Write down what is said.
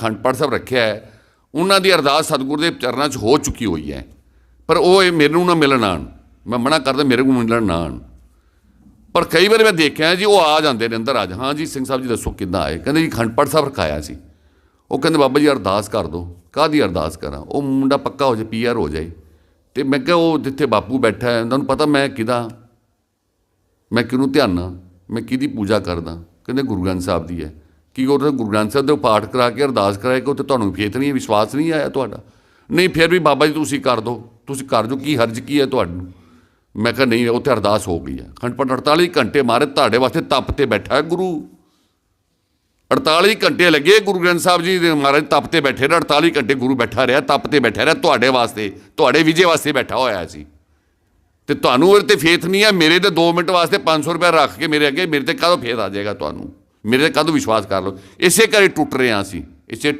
ਅਖੰਡ ਪਾਠ ਸਾਹਿਬ ਰੱਖਿਆ ਹੈ, ਉਹਨਾਂ ਦੀ ਅਰਦਾਸ ਸਤਿਗੁਰੂ ਦੇ ਚਰਨਾਂ 'ਚ ਹੋ ਚੁੱਕੀ ਹੋਈ ਹੈ। ਪਰ ਉਹ ਇਹ ਮੈਨੂੰ ਨਾ ਮਿਲਣ ਆਣ। ਮੈਂ ਮਨਾ ਕਰਦਾ ਮੇਰੇ ਕੋਲ ਮਿਲਣ ਨਾ ਆਣ। ਪਰ ਕਈ ਵਾਰ ਮੈਂ ਦੇਖਿਆ ਜੀ, ਉਹ ਆ ਜਾਂਦੇ ਨੇ ਅੰਦਰ ਆ ਜਾ ਹਾਂ ਜੀ, ਸਿੰਘ ਸਾਹਿਬ ਜੀ ਦੱਸੋ ਕਿੱਦਾਂ ਆਏ? ਕਹਿੰਦੇ ਜੀ ਅਖੰਡ ਸਾਹਿਬ ਰਖਾਇਆ ਸੀ। ਉਹ ਕਹਿੰਦੇ, ਬਾਬਾ ਜੀ, ਅਰਦਾਸ ਕਰ ਦਿਓ। ਕਾਹਦੀ ਅਰਦਾਸ ਕਰਾਂ? ਉਹ ਮੁੰਡਾ ਪੱਕਾ ਹੋ ਜਾਏ ਪੀਆਰ ਹੋ ਜਾਏ। ਤੇ ਮੈਂ ਕਿਹਾ, ਉਹ ਜਿੱਥੇ ਬਾਪੂ ਬੈਠਾ ਹੈ, ਤੁਹਾਨੂੰ ਪਤਾ ਮੈਂ ਕਿਹਦਾ? ਮੈਂ ਕਿਹਨੂੰ ਧਿਆਨਾ? ਮੈਂ ਕਿਹਦੀ ਪੂਜਾ ਕਰਦਾ? ਕਹਿੰਦੇ ਗੁਰੂ ਗ੍ਰੰਥ ਸਾਹਿਬ ਦੀ ਹੈ। ਕੀ ਉਹ ਗੁਰੂ ਗ੍ਰੰਥ ਸਾਹਿਬ ਦੇ ਪਾਠ ਕਰਾ ਕੇ ਅਰਦਾਸ ਕਰਾਏ ਕਿ ਉੱਤੇ ਤੁਹਾਨੂੰ ਫੇਤ ਨਹੀਂ ਵਿਸ਼ਵਾਸ ਨਹੀਂ ਆਇਆ ਤੁਹਾਡਾ। ਨਹੀਂ, ਫਿਰ ਵੀ ਬਾਬਾ ਜੀ ਤੁਸੀਂ ਕਰ ਦਿਓ, ਤੁਸੀਂ ਕਰ ਜੋ, ਕੀ ਹਰਜ ਕੀ ਹੈ ਤੁਹਾਨੂੰ? ਮੈਂ ਕਿਹਾ, ਨਹੀਂ, ਉੱਥੇ ਅਰਦਾਸ ਹੋ ਗਈ ਹੈ। ਖੰਡ ਪਾਠ 48 ਘੰਟੇ ਮਾਰੇ ਤੁਹਾਡੇ ਵਾਸਤੇ ਤਪ ਤੇ ਬੈਠਾ ਹੈ ਗੁਰੂ। 48 ਘੰਟੇ ਲੱਗੇ ਗੁਰੂ ਗ੍ਰੰਥ ਸਾਹਿਬ ਜੀ ਦੇ ਮਹਾਰਾਜ ਤਪ ਤੇ ਬੈਠੇ ਨੇ 48 ਘੰਟੇ ਗੁਰੂ ਬੈਠਾ ਰਿਹਾ, ਤਪ ਤੇ ਬੈਠਾ ਰਿਹਾ, ਤੁਹਾਡੇ ਵਾਸਤੇ, ਤੁਹਾਡੇ ਵਿਜੇ ਵਾਸਤੇ ਬੈਠਾ ਹੋਇਆ ਸੀ। ਤੇ ਤੁਹਾਨੂੰ ਉਹਦੇ ਤੇ ਫੇਥ ਨਹੀਂ ਹੈ, ਮੇਰੇ ਤੇ 2 ਮਿੰਟ ਵਾਸਤੇ 500 ਰੁਪਏ ਰੱਖ ਕੇ ਮੇਰੇ ਅੱਗੇ, ਮੇਰੇ ਤੇ ਕਦੋਂ ਫੇਥ ਆ ਜਾਏਗਾ ਤੁਹਾਨੂੰ? ਮੇਰੇ ਤੇ ਕਦੋਂ ਵਿਸ਼ਵਾਸ ਕਰ ਲਓ? ਇਸੇ ਕਰੇ ਟੁੱਟ ਰਹੇ ਹਾਂ ਅਸੀਂ। ਇਸੇ